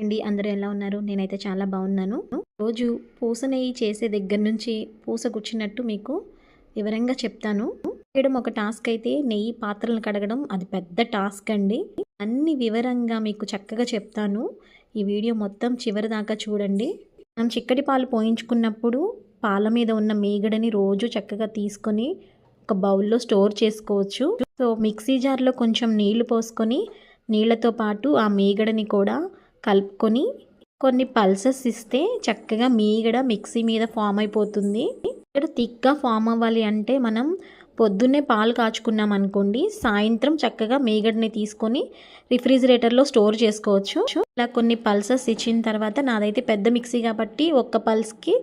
అండి. అందరూ ఎలా ఉన్నారు? నేనైతే చాలా బాగున్నాను. రోజు పూస నెయ్యి చేసే దగ్గర నుంచి పూస కూర్చున్నట్టు మీకు వివరంగా చెప్తాను. చేయడం ఒక టాస్క్ అయితే నెయ్యి పాత్రలను కడగడం అది పెద్ద టాస్క్ అండి. అన్ని వివరంగా మీకు చక్కగా చెప్తాను. ఈ వీడియో మొత్తం చివరి దాకా చూడండి. మనం చిక్కటి పాలు పోయించుకున్నప్పుడు పాల మీద ఉన్న మీగడని రోజు చక్కగా తీసుకొని ఒక బౌల్లో స్టోర్ చేసుకోవచ్చు. సో మిక్సీ జార్లో కొంచెం నీళ్ళు పోసుకొని నీళ్ళతో పాటు ఆ మీగడని కూడా కలుపుకొని కొన్ని పల్సెస్ ఇస్తే చక్కగా మీగడ మిక్సీ మీద ఫామ్ అయిపోతుంది. ఇక్కడ థిక్గా ఫామ్ అవ్వాలి అంటే మనం పొద్దున్నే పాలు కాచుకున్నాం అనుకోండి సాయంత్రం చక్కగా మీగడని తీసుకొని రిఫ్రిజిరేటర్లో స్టోర్ చేసుకోవచ్చు. ఇలా కొన్ని పల్సెస్ ఇచ్చిన తర్వాత నాదైతే పెద్ద మిక్సీ కాబట్టి ఒక్క పల్స్కి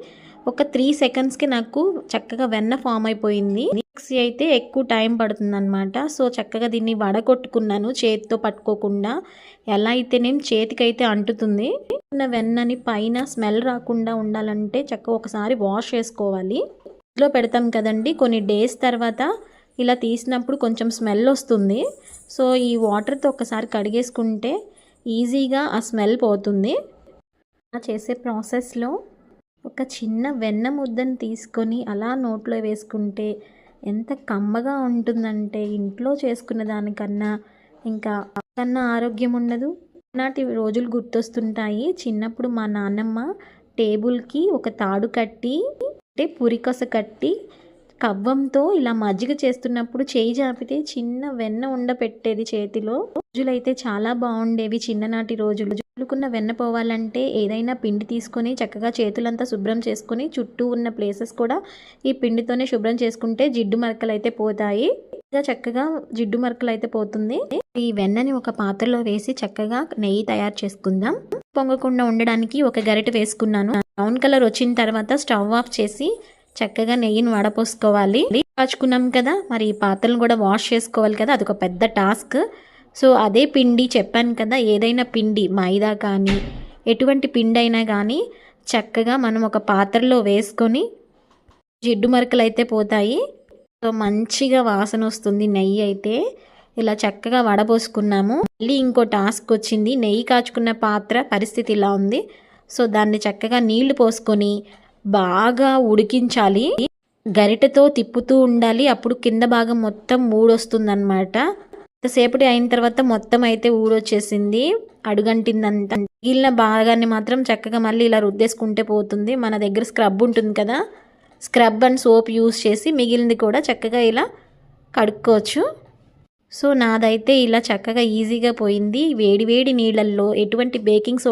ఒక త్రీ సెకండ్స్కి నాకు చక్కగా వెన్న ఫామ్ అయిపోయింది. మిక్సీ అయితే ఎక్కువ టైం పడుతుందనమాట సో చక్కగా దీన్ని వడగొట్టుకున్నాను చేతితో పట్టుకోకుండా. ఎలా అయితే నేను చేతికైతే అంటుతుంది ఉన్న వెన్నని పైన స్మెల్ రాకుండా ఉండాలంటే చక్కగా ఒకసారి వాష్ చేసుకోవాలి. ఇంట్లో పెడతాం కదండి కొన్ని డేస్ తర్వాత ఇలా తీసినప్పుడు కొంచెం స్మెల్ వస్తుంది. సో ఈ వాటర్తో ఒకసారి కడిగేసుకుంటే ఈజీగా ఆ స్మెల్ పోతుంది. చేసే ప్రాసెస్లో ఒక చిన్న వెన్న ముద్దను తీసుకొని అలా నోట్లో వేసుకుంటే ఎంత కమ్మగా ఉంటుందంటే ఇంట్లో చేసుకున్న దానికన్నా ఇంకా కన్నా ఆరోగ్యం ఉండదు. నాటి రోజులు గుర్తొస్తుంటాయి. చిన్నప్పుడు మా నాన్నమ్మ టేబుల్కి ఒక తాడు కట్టి అంటే పురికొస కట్టి కవ్వంతో ఇలా మజ్జిగ చేస్తున్నప్పుడు చేయి జాపితే చిన్న వెన్న ఉండ పెట్టేది చేతిలో. రోజులైతే చాలా బాగుండేవి. చిన్ననాటి రోజులు. చుట్టుకున్న వెన్న పోవాలంటే ఏదైనా పిండి తీసుకొని చక్కగా చేతులంతా శుభ్రం చేసుకొని చుట్టూ ఉన్న ప్లేసెస్ కూడా ఈ పిండితోనే శుభ్రం చేసుకుంటే జిడ్డు మరకలు అయితే పోతాయి చక్కగా జిడ్డు మరకలు అయితే పోతుంది. ఈ వెన్నని ఒక పాత్రలో వేసి చక్కగా నెయ్యి తయారు చేసుకుందాం. పొంగకుండా ఉండడానికి ఒక గరిట వేసుకున్నాను. బ్రౌన్ కలర్ వచ్చిన తర్వాత స్టవ్ ఆఫ్ చేసి చక్కగా నెయ్యిని వడపోసుకోవాలి. కాచుకున్నాం కదా మరి ఈ పాత్రలను కూడా వాష్ చేసుకోవాలి కదా అదొక పెద్ద టాస్క్. సో అదే పిండి చెప్పాను కదా ఏదైనా పిండి మైదా కానీ ఎటువంటి పిండి అయినా కానీ చక్కగా మనం ఒక పాత్రలో వేసుకొని జిడ్డు మరకలు అయితే పోతాయి. సో మంచిగా వాసన వస్తుంది నెయ్యి అయితే. ఇలా చక్కగా వడబోసుకున్నాము. మళ్ళీ ఇంకో టాస్క్ వచ్చింది. నెయ్యి కాచుకున్న పాత్ర పరిస్థితి ఇలా ఉంది. సో దాన్ని చక్కగా నీళ్ళు పోసుకొని బాగా ఉడికించాలి. గరిటెతో తిప్పుతూ ఉండాలి. అప్పుడు కింద భాగం మొత్తం ఊడొస్తుందన్నమాట సేపటి అయిన తర్వాత మొత్తం అయితే ఊడొచ్చేసింది. అడుగంటిందంతా. మిగిలిన భాగాన్ని మాత్రం చక్కగా మళ్ళీ ఇలా రుద్దేసుకుంటే పోతుంది. మన దగ్గర స్క్రబ్ ఉంటుంది కదా. స్క్రబ్ అండ్ సోప్ యూస్ చేసి మిగిలింది కూడా చక్కగా ఇలా కడుక్కోవచ్చు. సో నాదైతే ఇలా చక్కగా ఈజీగా పోయింది. వేడి వేడి నీళ్ళల్లో ఎటువంటి బేకింగ్ సో